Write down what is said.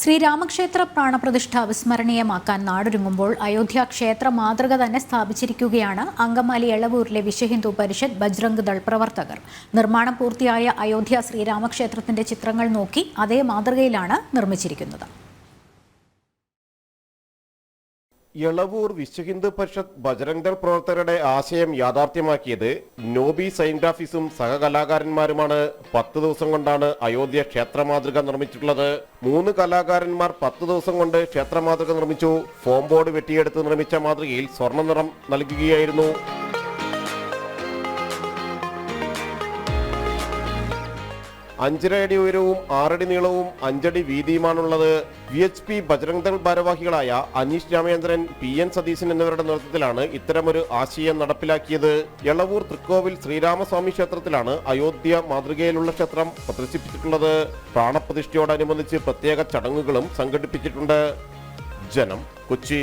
ശ്രീരാമക്ഷേത്ര പ്രാണപ്രതിഷ്ഠ വിസ്മരണീയമാക്കാൻ നാടൊരുങ്ങുമ്പോൾ അയോധ്യ ക്ഷേത്ര മാതൃക തന്നെ സ്ഥാപിച്ചിരിക്കുകയാണ് അങ്കമാലി എളവൂരിലെ വിശ്വഹിന്ദു പരിഷത്ത് ബജ്രംഗ് ദൾ പ്രവർത്തകർ. നിർമ്മാണം പൂർത്തിയായ അയോധ്യ ശ്രീരാമക്ഷേത്രത്തിന്റെ ചിത്രങ്ങൾ നോക്കി അതേ മാതൃകയിലാണ് നിർമ്മിച്ചിരിക്കുന്നത്. ഇളവൂർ വിശ്വഹിന്ദു പരിഷത്ത് ബജരംഗ്ദൾ പ്രവർത്തകരുടെ ആശയം യാഥാർത്ഥ്യമാക്കിയത് നോബി സൈൻഗ്രാഫീസും സഹകലാകാരന്മാരുമാണ്. പത്ത് ദിവസം കൊണ്ടാണ് അയോധ്യ ക്ഷേത്ര മാതൃക നിർമ്മിച്ചിട്ടുള്ളത്. മൂന്ന് കലാകാരന്മാർ പത്ത് ദിവസം കൊണ്ട് ക്ഷേത്ര മാതൃക നിർമ്മിച്ചു. ഫോം ബോർഡ് വെട്ടിയെടുത്ത് നിർമ്മിച്ച മാതൃകയിൽ സ്വർണ നിറം നൽകുകയായിരുന്നു. അഞ്ചര അടി ഉയരവും ആറടി നീളവും അഞ്ചടി വീതിയുമാണുള്ളത്. V H P Bajrang Dal ഭാരവാഹികളായ അനീഷ് രാമചന്ദ്രൻ പി എൻ സതീശൻ എന്നിവരുടെ നേതൃത്വത്തിലാണ് ഇത്തരമൊരു ആശയം നടപ്പിലാക്കിയത്. എളവൂർ തൃക്കോവിൽ ശ്രീരാമസ്വാമി ക്ഷേത്രത്തിലാണ് അയോധ്യ മാതൃകയിലുള്ള ക്ഷേത്രം പ്രദർശിപ്പിച്ചിട്ടുള്ളത്. പ്രാണപ്രതിഷ്ഠയോടനുബന്ധിച്ച് പ്രത്യേക ചടങ്ങുകളും സംഘടിപ്പിച്ചിട്ടുണ്ട്. ജനം കൊച്ചി.